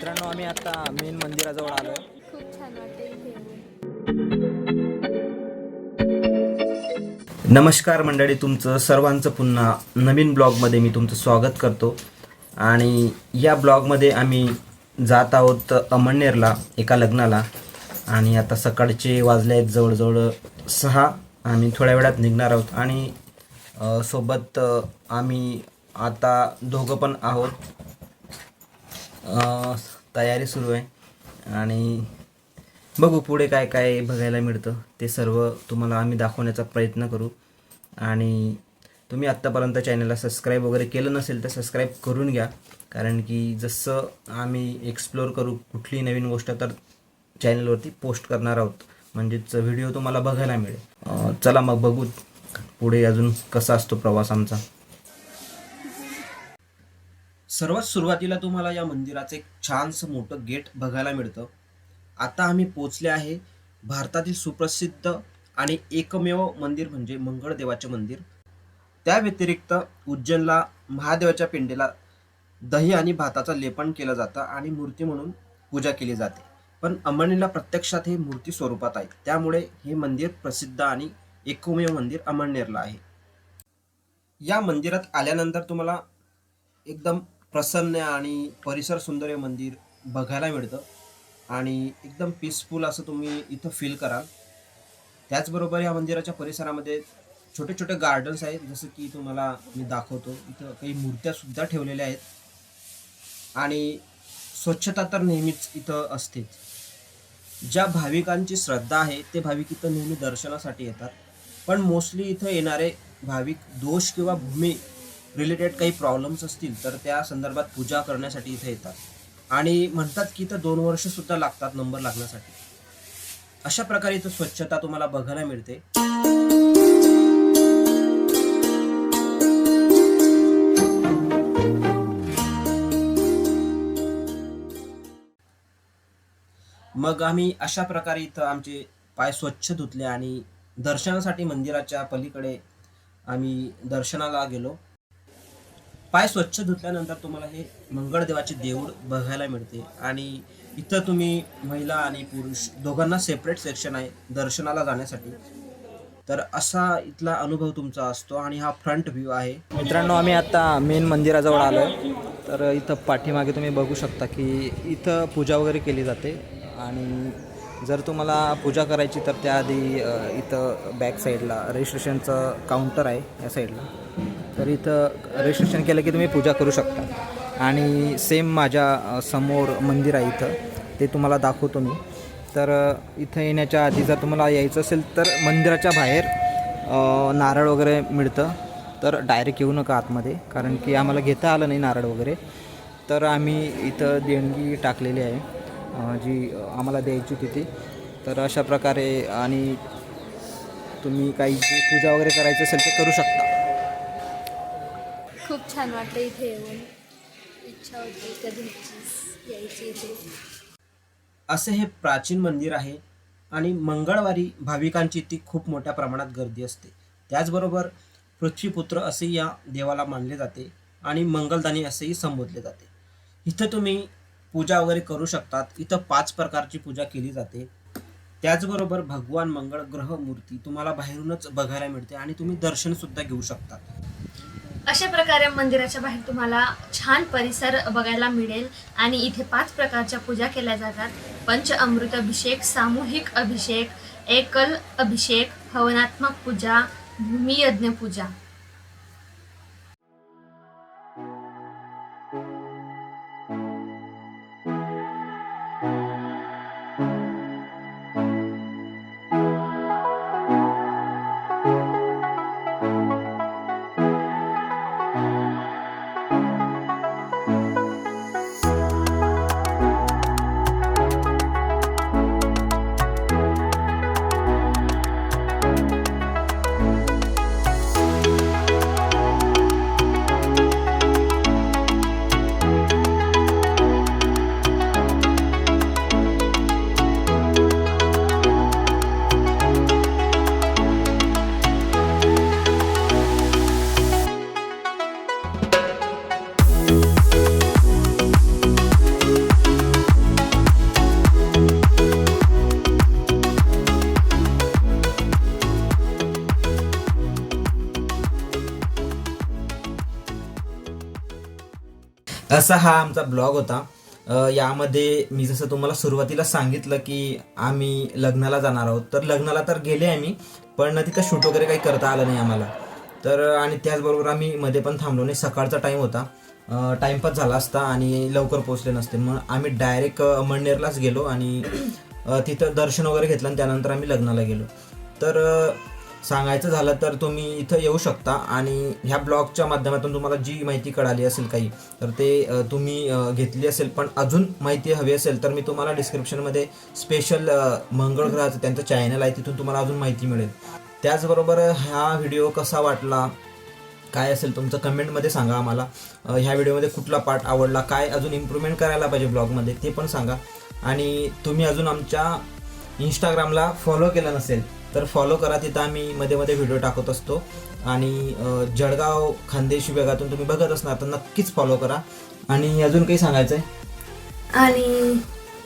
मित्रांनो आम्ही आता मेन मंदिराजवळ आलो खूप छान वाटतं इथे येऊन. नमस्कार मंडळी तुमचं सर्वांचं पुन्हा नवीन ब्लॉगमध्ये मी तुमचं स्वागत करतो. आणि या ब्लॉगमध्ये आम्ही जात आहोत अमळनेरला एका लग्नाला. आणि आता सकाळचे वाजले आहेत जवळजवळ सहा. आम्ही थोड्या वेळात निघणार आहोत. आणि सोबत आम्ही आता दोघं पण आहोत. तयारी सुरू आहे. आणि बघू पुढे काय काय बघायला मिळतं. ते सर्व तुम्हाला आम्ही दाखवण्याचा प्रयत्न करू. आणि तुम्ही आत्तापर्यंत चॅनलला सबस्क्राईब वगैरे केलं नसेल तर सबस्क्राईब करून घ्या. कारण की जसं आम्ही एक्सप्लोअर करू कुठली नवीन गोष्ट तर चॅनलवरती पोस्ट करणार आहोत. म्हणजेच व्हिडिओ तुम्हाला बघायला मिळेल. चला मग बघू पुढे अजून कसा असतो प्रवास आमचा. सर्वात सुरुवातीला तुम्हाला या मंदिराचं एक छानसं मोठं गेट बघायला मिळतं. आता आम्ही पोचले आहे भारतातील सुप्रसिद्ध आणि एकमेव मंदिर म्हणजे मंगळदेवाचे मंदिर. त्या व्यतिरिक्त उज्जैनला महादेवाच्या पिंडेला दही आणि भाताचं लेपन केलं जातं आणि मूर्ती म्हणून पूजा केली जाते. पण अमरणीला प्रत्यक्षात हे मूर्ती स्वरूपात आहे त्यामुळे हे मंदिर प्रसिद्ध आणि एकमेव मंदिर अमळनेरला आहे. या मंदिरात आल्यानंतर तुम्हाला एकदम प्रसन्न आणि परिसर सुंदर हे मंदिर बघायला मिळतं. आणि एकदम पीसफुल असं तुम्ही इथं फील कराल. त्याचबरोबर या मंदिराच्या परिसरामध्ये छोटे छोटे गार्डन्स आहेत. जसं की तुम्हाला मी दाखवतो. इथं काही मूर्त्यासुद्धा ठेवलेल्या आहेत. आणि स्वच्छता तर नेहमीच इथं असतेच. ज्या भाविकांची श्रद्धा आहे ते भाविक इथं नेहमी दर्शनासाठी येतात. पण मोस्टली इथं येणारे भाविक दोष किंवा भूमी रिलेटेड काही प्रॉब्लेम्स असतील तर त्या संदर्भात पूजा करण्यासाठी इथे येतात. आणि म्हणतात की इथं दोन वर्ष सुद्धा लागतात नंबर लागण्यासाठी. अशा प्रकारे इथं स्वच्छता तुम्हाला बघायला मिळते. मग आम्ही अशा प्रकारे इथं आमचे पाय स्वच्छ धुतले आणि दर्शनासाठी मंदिराच्या पलीकडे आम्ही दर्शनाला गेलो. पाय स्वच्छ धुतल्यानंतर तुम्हाला हे मंगळदेवाचे देऊळ बघायला मिळते. आणि इथं तुम्ही महिला आणि पुरुष दोघांना सेपरेट सेक्शन आहे दर्शनाला जाण्यासाठी. तर असा इथला अनुभव तुमचा असतो आणि हा फ्रंट व्ह्यू आहे. मित्रांनो आम्ही आता मेन मंदिराजवळ आलो तर इथं पाठीमागे तुम्ही बघू शकता की इथं पूजा वगैरे केली जाते. आणि जर तुम्हाला पूजा करायची तर त्याआधी इथं बॅक साईडला रजिस्ट्रेशनचं काउंटर आहे या साईडला तर इथं रजिस्ट्रेशन केलं की तुम्ही पूजा करू शकता. आणि सेम माझ्यासमोर मंदिर आहे इथं. ते तुम्हाला दाखवतो मी. तर इथं येण्याच्या आधी जर तुम्हाला यायचं असेल तर मंदिराच्या बाहेर नारळ वगैरे मिळतं. तर डायरेक्ट येऊ नका आतमध्ये कारण की आम्हाला घेता आलं नाही नारळ वगैरे. तर आम्ही इथं देणगी टाकलेली आहे. जी आम्हाला द्यायची होती ती. तर अशा प्रकारे आणि तुम्ही काही जी पूजा वगैरे करायची असेल ते करू शकता. खूप छान वाटतं इथे येऊन. इच्छा होती कधी यायची इथे. असे हे प्राचीन मंदिर आहे आणि मंगळवारी भाविकांची इथे खूप मोठ्या प्रमाणात गर्दी असते. त्याचबरोबर पृथ्वीपुत्र असे या देवाला मानले जाते आणि मंगलदानी असेही संबोधले जाते. इथं तुम्ही पूजा वगैरे करू शकतात. इथं पाच प्रकारची पूजा केली जाते. त्याचबरोबर भगवान मंगळ ग्रह मूर्ती तुम्हाला बाहेरूनच बघायला मिळते आणि तुम्ही दर्शन सुद्धा घेऊ शकतात. अशा प्रकारे मंदिराच्या बाहेर तुम्हाला छान परिसर बघायला मिळेल आणि इथे पाच प्रकारच्या पूजा केल्या जातात. पंच अमृत अभिषेक सामूहिक अभिषेक एकल अभिषेक हवनात्मक पूजा भूमियज्ञ पूजा. असा हा आमचा ब्लॉग होता. यामध्ये मी जसं तुम्हाला सुरुवातीला सांगितलं की आम्ही लग्नाला जाणार आहोत. तर लग्नाला तर गेले आम्ही पण तिथं शूट वगैरे काही करता आलं नाही आम्हाला. तर आणि त्याचबरोबर आम्ही मध्ये पण थांबलो नाही. सकाळचा टाईम होता. टाईमपास झाला असता आणि लवकर पोचले नसते. मग आम्ही डायरेक्ट अमळनेरलाच गेलो आणि तिथं दर्शन वगैरे घेतलं आणि त्यानंतर आम्ही लग्नाला गेलो. तर सांगायचं झालं तर तुम्ही इथं येऊ शकता आणि ह्या ब्लॉगच्या माध्यमातून तुम्हाला जी माहिती कळाली असेल काही तर ते तुम्ही घेतली असेल. पण अजून माहिती हवी असेल तर मी तुम्हाला डिस्क्रिप्शनमध्ये स्पेशल मंगळ ग्रहाचं त्यांचं चॅनल आहे तिथून तुम्हाला अजून माहिती मिळेल. त्याचबरोबर हा व्हिडिओ कसा वाटला काय असेल तुमचं कमेंटमध्ये सांगा आम्हाला. ह्या व्हिडिओमध्ये कुठला पार्ट आवडला काय अजून इम्प्रूव्हमेंट करायला पाहिजे ब्लॉगमध्ये ते पण सांगा. आणि तुम्ही अजून आमच्या इंस्टाग्रामला फॉलो केलं नसेल तर फॉलो करा तिथं आम्ही मध्ये मध्ये व्हिडिओ टाकत असतो. आणि जळगाव खानदेश विभागातून तुम्ही बघत असणार तर नक्कीच फॉलो करा. आणि अजून काही सांगायचं आहे आणि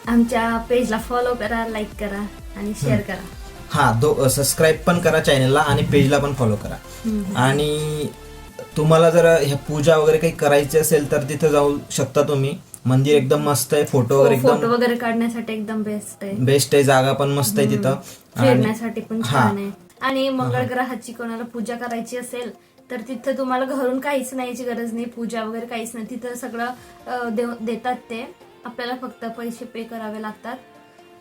आमच्या पेजला फॉलो करा लाईक करा आणि शेअर करा. हां दो सबस्क्राईब पण करा चॅनलला आणि पेजला पण फॉलो करा. आणि तुम्हाला जर ह्या पूजा वगैरे काही करायची असेल तर तिथं जाऊ शकता तुम्ही. मंदिर एकदम मस्त आहे फोटो वगैरे फोटो एकदम वगैरे काढण्यासाठी एकदम बेस्ट आहे. बेस्ट आहे जागा पण मस्त आहे तिथं. आणि फिरण्यासाठी पण हा. छान आहे. आणि मंगळ ग्रहाची कोणाला पूजा करायची असेल तर तिथं तुम्हाला घरून काहीच न्यायची गरज नाही पूजा वगैरे काहीच नाही. तिथं सगळं अं, देव- देतात ते. आपल्याला फक्त पैसे पे करावे लागतात.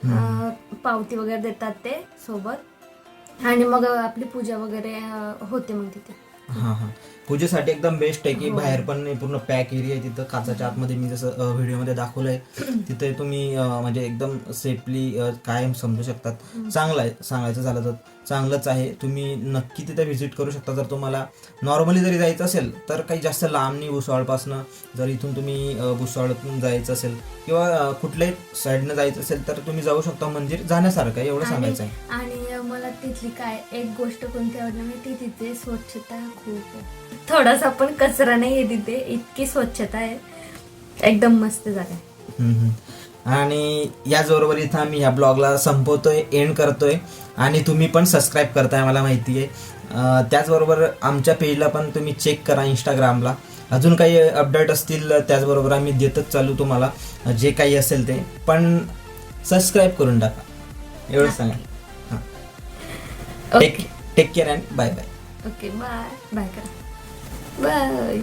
अं, पावती वगैरे देतात ते सोबत. आणि मग आपली पूजा वगैरे अं, होते मग तिथे. हां हां. पूजेसाठी एकदम बेस्ट आहे की हो. बाहेर पण पूर्ण पॅक एरिया आहे तिथं. काचाच्या आतमध्ये मी जसं व्हिडिओमध्ये दाखवलंय तिथे तुम्ही अ, म्हणजे एकदम सेफली कायम समजू शकतात. चांगलं आहे सांगायचं झालं तर. चांगलंच आहे. तुम्ही नक्की तिथे व्हिजिट करू शकता. जर तुम्हाला नॉर्मली जरी जायचं असेल तर काही जास्त लांब नाही भुसावळपासनं. जर इथून तुम्ही अ, भुसावळतून जायचं असेल किंवा अ, कुठल्याही साईडनं जायचं असेल तर तुम्ही जाऊ शकता मंदिर जाण्यासारखं आहे एवढं सांगायचं आहे. आणि मला तिथली काय एक गोष्ट कोणती आवडली माहिती तिथे स्वच्छता खूप थोडासा पण कचरा नाही आहे तिथे इतकी स्वच्छता आहे. एकदम मस्त जागा आहे. आणि याचबरोबर इथं आम्ही ह्या ब्लॉगला संपवतोय एंड करतोय. आणि तुम्ही पण सबस्क्राईब करताय मला माहिती आहे. त्याचबरोबर आमच्या पेजला पण तुम्ही चेक करा इंस्टाग्रामला अजून काही अपडेट असतील त्याचबरोबर आम्ही देतच चालू तुम्हाला. जे काही असेल ते. पण सबस्क्राईब करून टाका. एवढंच सांगा. हां. Take take care and bye bye okay bye bye करा बाय